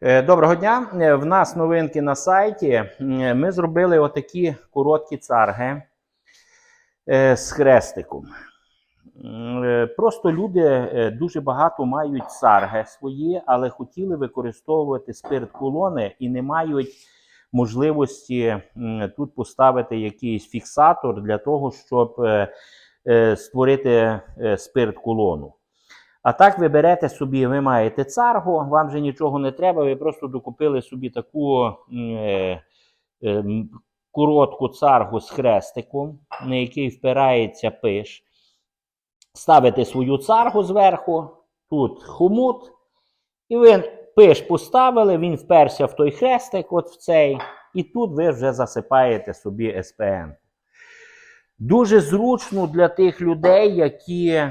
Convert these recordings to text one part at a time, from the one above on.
Е, Доброго дня. Е, В нас новинки на сайті. Е, Ми зробили отакі короткі царги з хрестиком. Просто люди дуже багато мають царги свої, але хотіли використовувати спирт колони і не мають можливості тут поставити якийсь фіксатор для того, щоб створити спирт колону. А так ви берете собі, ви маєте царгу, вам же нічого не треба, ви просто докупили собі таку е, е, коротку царгу з хрестиком, на який впирається пиш. Ставите свою царгу зверху, тут хомут, і ви пиш поставили, він вперся в той хрестик, от в цей, і тут ви вже засипаєте собі СПН. Дуже зручно для тих людей, які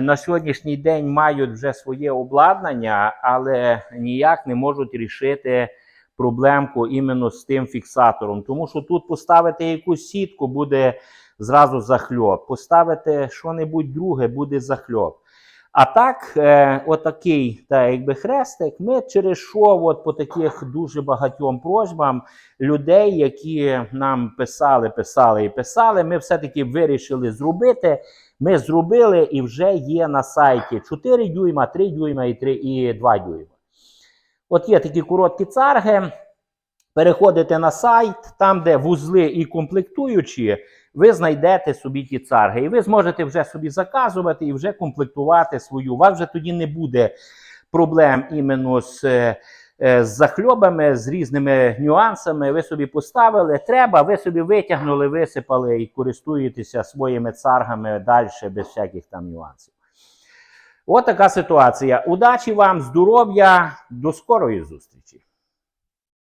на сьогоднішній день мають вже своє обладнання, але ніяк не можуть рішити проблемку іменно з тим фіксатором. Тому що тут поставити якусь сітку буде зразу захльоп, поставити що-небудь друге буде захльоп. А так, е, отакий та якби хрестик, ми через що от по таких дуже багатьом просьбам людей, які нам писали, писали і писали, ми все-таки вирішили зробити. Ми зробили і вже є на сайті 4 дюйма, 3 дюйма і 3 і 2 дюйма. От є такі короткі царги. Переходите на сайт, там, де вузли і комплектуючі, ви знайдете собі ті царги. І ви зможете вже собі заказувати і вже комплектувати свою. У вас вже тоді не буде проблем іменно з, е, е, з захльобами, з різними нюансами. Ви собі поставили, треба, ви собі витягнули, висипали і користуєтеся своїми царгами далі без всяких там нюансів. От така ситуація. Удачі вам, здоров'я, до скорої зустрічі!